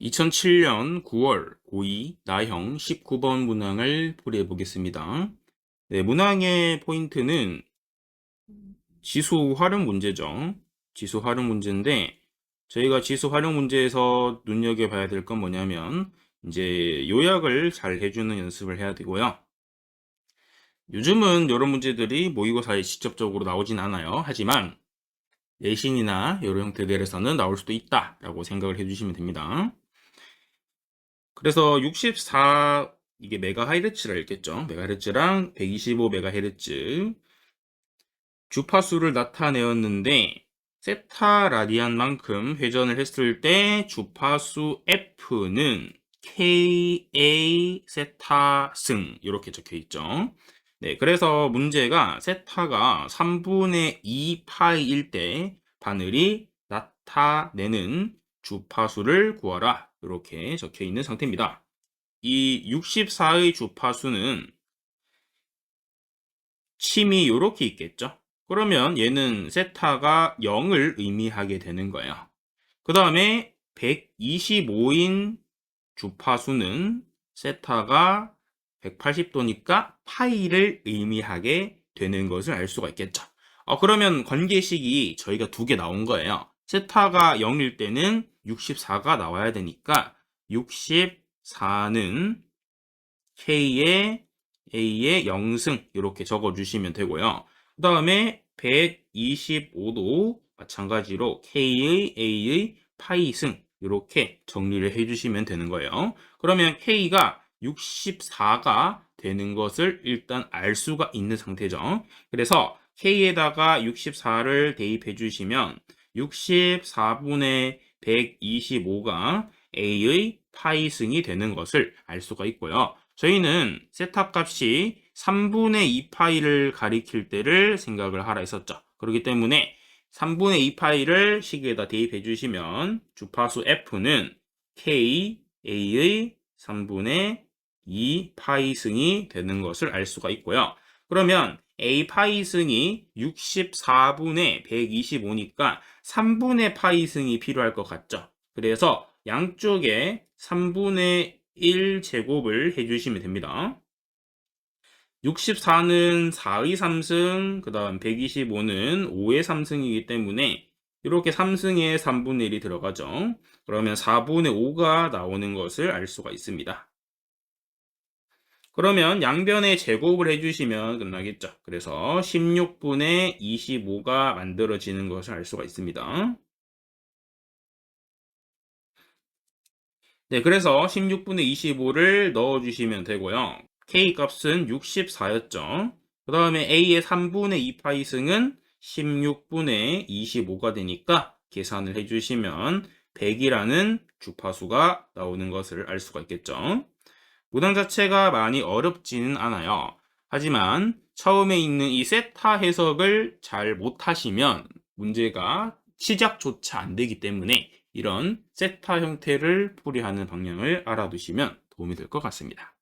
2007년 9월 고2 나형 19번 문항을 풀이해 보겠습니다. 네, 문항의 포인트는 지수 활용 문제죠. 지수 활용 문제인데 저희가 지수 활용 문제에서 눈여겨봐야 될 건 뭐냐면 이제 요약을 잘 해주는 연습을 해야 되고요. 요즘은 이런 문제들이 모의고사에 직접적으로 나오진 않아요. 하지만 내신이나 여러 형태들에서는 나올 수도 있다라고 생각을 해주시면 됩니다. 그래서 64 이게 메가헤르츠라 읽겠죠. 메가헤르츠랑 125 메가헤르츠 주파수를 나타내었는데 세타 라디안만큼 회전을 했을 때 주파수 F는 KA 세타 승 이렇게 적혀 있죠. 네, 그래서 문제가 세타가 3분의 2 파이일 때 바늘이 나타내는 주파수를 구하라. 이렇게 적혀 있는 상태입니다. 이 64의 주파수는 침이 이렇게 있겠죠? 그러면 얘는 세타가 0을 의미하게 되는 거예요. 그 다음에 125인 주파수는 세타가 180도니까 파이를 의미하게 되는 것을 알 수가 있겠죠. 어, 그러면 관계식이 저희가 두 개 나온 거예요. 세타가 0일 때는 64가 나와야 되니까 64는 K의 A의 0승 이렇게 적어주시면 되고요. 그 다음에 125도 마찬가지로 K의 A의 파이승 이렇게 정리를 해주시면 되는 거예요. 그러면 K가 64가 되는 것을 일단 알 수가 있는 상태죠. 그래서 K에다가 64를 대입해 주시면 64분의 125가 A의 파이승이 되는 것을 알 수가 있고요. 저희는 세타 값이 3분의 2파이를 가리킬 때를 생각을 하라 했었죠. 그렇기 때문에 3분의 2파이를 시계에다 대입해 주시면 주파수 F는 K, A의 3분의 2파이승이 되는 것을 알 수가 있고요. 그러면 A 파이승이 64분의 125니까 3분의 파이승이 필요할 것 같죠. 그래서 양쪽에 3분의 1 제곱을 해주시면 됩니다. 64는 4의 3승, 그 다음 125는 5의 3승이기 때문에 이렇게 3승에 3분의 1이 들어가죠. 그러면 4분의 5가 나오는 것을 알 수가 있습니다. 그러면 양변에 제곱을 해주시면 끝나겠죠. 그래서 16분의 25가 만들어지는 것을 알 수가 있습니다. 네, 그래서 16분의 25를 넣어주시면 되고요. K 값은 64였죠. 그 다음에 A의 3분의 2파이 승은 16분의 25가 되니까 계산을 해주시면 100이라는 주파수가 나오는 것을 알 수가 있겠죠. 문항 자체가 많이 어렵지는 않아요. 하지만 처음에 있는 이 세타 해석을 잘 못하시면 문제가 시작조차 안 되기 때문에 이런 세타 형태를 풀이하는 방향을 알아두시면 도움이 될 것 같습니다.